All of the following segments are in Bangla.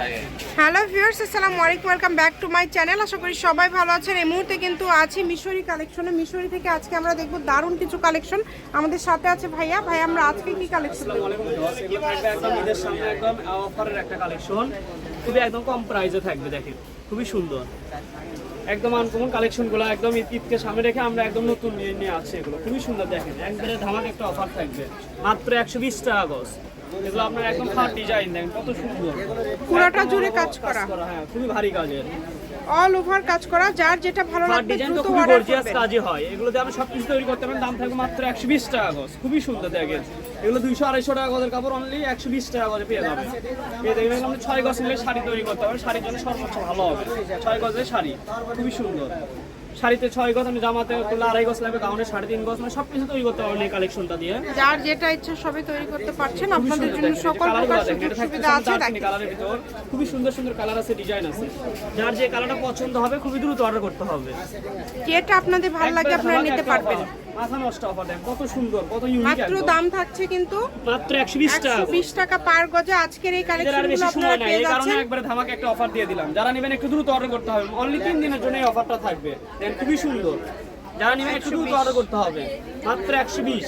可以。হ্যালো ভিউয়ার্স আসসালামু আলাইকুম welcome back to my channel আশা করি সবাই ভালো আছেন। এই মুহূর্তে কিন্তু আছি মিশরি কালেকশনে। মিশরি থেকে আজকে আমরা দেখব দারুণ কিছু কালেকশন। আমাদের সাথে আছে ভাইয়া। ভাই আমরা আজকে কি কালেকশন একদম ঈদের সামনে একদম অফারের একটা কালেকশন। খুবই একদম কম প্রাইসে থাকবে দেখেন। খুবই সুন্দর। একদম আনকমন কালেকশনগুলো একদম ঈদকে সামনে রেখে আমরা একদম নতুন নিয়ে নিয়ে আসছি এগুলো। খুবই সুন্দর দেখেন। একবারে ধামাক একটা অফার থাকবে। মাত্র একশো বিশ টাকা গজ। এগুলো আপনার একদম ফার ডিজাইন দেখেন কত সুন্দর। পুরোটা জুড়ে কাজ করা। হ্যাঁ খুবই ভারী কাজের। অল ওভার কাজ করা যার যেটা ভালো লাগবে দ্রুত অর্ডার করবেন। কাজই হয়। এগুলো আমরা সবকিছু সব কিছু তৈরি করতে পারেন দাম থাকবে মাত্র একশো বিশ টাকা গজ। খুবই সুন্দর দেখেন। এগুলো দুইশো আড়াইশো টাকা গজের কাপড় অনলি একশো বিশ টাকা গজে পেয়ে যাবেন। এই দেখবেন আপনি ছয় গজ নিলে শাড়ি তৈরি করতে পারবেন শাড়ির জন্য সর্বোচ্চ ভালো হবে। ছয় গজের শাড়ি। খুবই সুন্দর। শাড়িতে ছয় গজ আমি জামাতে করলে আড়াই গজ লাগবে গাউনে সাড়ে তিন গজ মানে সবকিছু তৈরি করতে পারবেন এই কালেকশনটা দিয়ে। যার যেটা ইচ্ছা সবই তৈরি করতে পারছেন। আপনাদের জন্য সকল প্রকার সুযোগ সুবিধা আছে কালারের ভিতর। খুবই সুন্দর সুন্দর কালার আছে ডিজাইন আছে। যার যে কালারটা পছন্দ হবে খুবই দ্রুত অর্ডার করতে হবে। যেটা আপনাদের ভালো লাগে আপনারা নিতে পারবেন। মাথা নষ্ট অফার দেন। কত সুন্দর কত ইউনিক মাত্র দাম থাকছে কিন্তু মাত্র একশো বিশ টাকা। একশো বিশ টাকা পার গজে আজকের এই কালেকশনগুলো আপনারা পেয়ে কারণে একবারে ধামাকে একটা অফার দিয়ে দিলাম। যারা নেবেন একটু দ্রুত অর্ডার করতে হবে। অনলি তিন দিনের জন্য এই অফারটা থাকবে। দেন খুবই সুন্দর। যারা নেবেন একটু দ্রুত অর্ডার করতে হবে। মাত্র একশো বিশ।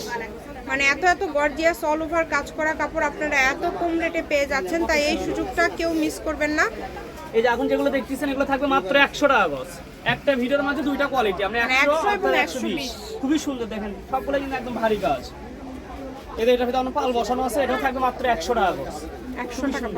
মানে এত এত গর্জিয়াস অল ওভার কাজ করা কাপড় আপনারা এত কম রেটে পেয়ে যাচ্ছেন তাই এই সুযোগটা কেউ মিস করবেন না। এই যে এখন যেগুলো দেখতেছেন এগুলো থাকবে মাত্র একশো টাকা গজ। একটা ভিডিওর মাঝে দুইটা কোয়ালিটি আমরা মানে একশো 100 এবং একশো বিশ। খুবই সুন্দর দেখেন সবগুলো কিন্তু একদম ভারী কাজ। এদের এটার ভিতরে পাল বসানো আছে এটাও থাকবে মাত্র একশো টাকা গজ। একশো টাকা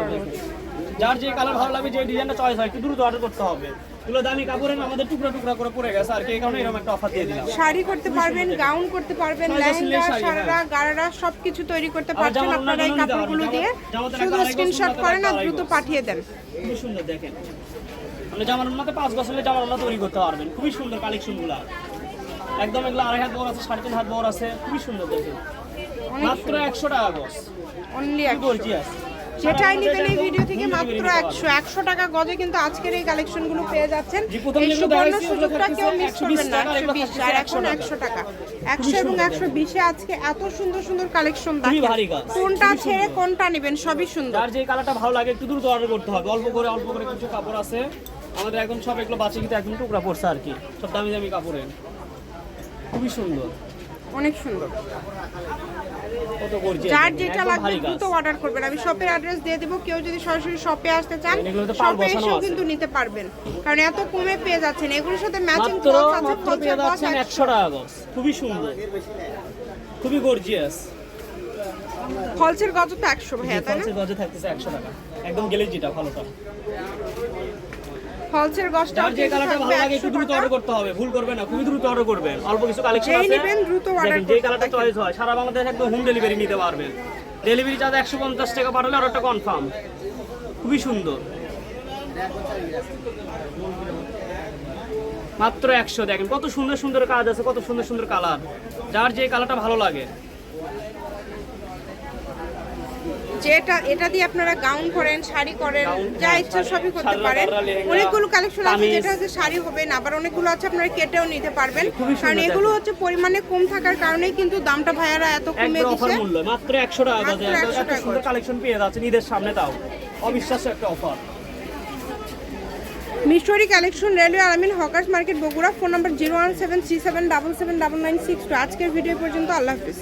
যার যে কালার ভালো লাগবে যে ডিজাইনটা চয়েস হয় একটু দ্রুত অর্ডার করতে হবে। এগুলো দামি কাপড়ের আমাদের টুকরা টুকরা করে পড়ে গেছে আর কি এই কারণে এরকম একটা অফার দিয়ে দিলাম। শাড়ি করতে পারবেন গাউন করতে পারবেন লেহেঙ্গা সারারা গারারা সবকিছু তৈরি করতে পারছেন আপনারা এই কাপড়গুলো দিয়ে। শুধু একটা আড়াই গজ, স্ক্রিনশট করেন আর দ্রুত পাঠিয়ে দেন। খুবই সুন্দর দেখেন। আপনি জামার উন্নতে পাঁচ বছর জামার উন্নত তৈরি করতে পারবেন। খুবই সুন্দর কালেকশনগুলা একদম এগুলো আড়াই হাত বড় আছে সাড়ে তিন হাত বড় আছে খুবই সুন্দর দেখেন। মাত্র একশো টাকা গজ অনলি গর্জিয়াস যেটাই নেবেন এই ভিডিও থেকে মাত্র একশো একশো টাকা গজে কিন্তু আজকের এই কালেকশনগুলো পেয়ে যাচ্ছেন। এই সুবর্ণ সুযোগটা কেউ মিস করবেন না একশো বিশ আর এখন 100 একশো টাকা। একশো এবং একশো বিশে আজকে এত সুন্দর সুন্দর কালেকশন দেখেন কোনটা ছেড়ে কোনটা নেবেন? সবই সুন্দর। যার যে কালারটা ভালো লাগে একটু দ্রুত অর্ডার করতে হবে। অল্প করে অল্প করে কিছু কাপড় আছে। আমাদের এখন সব এগুলো বাচ্চা কিন্তু একদম টুকরা পড়ছে আর কি। সব দামি দামি কাপড়ের। খুবই সুন্দর। অনেক সুন্দর। যার যেটা লাগবে দ্রুত অর্ডার করবেন। আমি শপের অ্যাড্রেস দিয়ে দেবো কেউ যদি সরাসরি শপে আসতে চান শপে এসেও কিন্তু নিতে পারবেন। কারণ এত কমে পেয়ে যাচ্ছেন। এগুলোর সাথে ম্যাচিং ক্লথ আছে ক্লথ যাচ্ছেন একশো টাকা গজ খুবই সুন্দর। খুবই গর্জিয়াস ফলসের গজ তো একশো ভাইয়া তাই না? ফলসের গজে থাকতেছে একশো টাকা। একদম গেলে যেটা ভালোটা। ফলসের গজটা যে কালারটা ভালো লাগে একটু দ্রুত অর্ডার করতে হবে ভুল করবেন না খুবই দ্রুত অর্ডার করবেন অল্প কিছু কালেকশন আছে। নেবেন দ্রুত দেখেন, যে কালারটা চয়েস হয় সারা বাংলাদেশ একদম হোম ডেলিভারি নিতে পারবেন ডেলিভারি চার্জ একশো পঞ্চাশ টাকা পাঠালে অর্ডারটা কনফার্ম খুবই সুন্দর। মাত্র একশো দেখেন কত সুন্দর সুন্দর কাজ আছে কত সুন্দর সুন্দর কালার যার যে কালারটা ভালো লাগে। যেটা এটা দিয়ে আপনারা গাউন করেন শাড়ি করেন যা ইচ্ছা সবই করতে পারেন। অনেকগুলো কালেকশন আছে যেটা হচ্ছে শাড়ি হবে না আবার অনেকগুলো আছে আপনারা কেটেও নিতে পারবেন। কারণ এগুলো হচ্ছে পরিমাণে কম থাকার কারণেই কিন্তু দামটা ভাইয়ারা এত কমে দিচ্ছে। মাত্র একশো টাকা মাত্র এত 100 সুন্দর কালেকশন পেয়ে যাচ্ছেন ঈদের সামনে তাও। অবিশ্বাস্য একটা offer Mishri collection railway Alamin hawkers market Bogura phone number zero one seven three seven double seven double nine six two. আজকের ভিডিও পর্যন্ত আল্লাহ হাফিজ।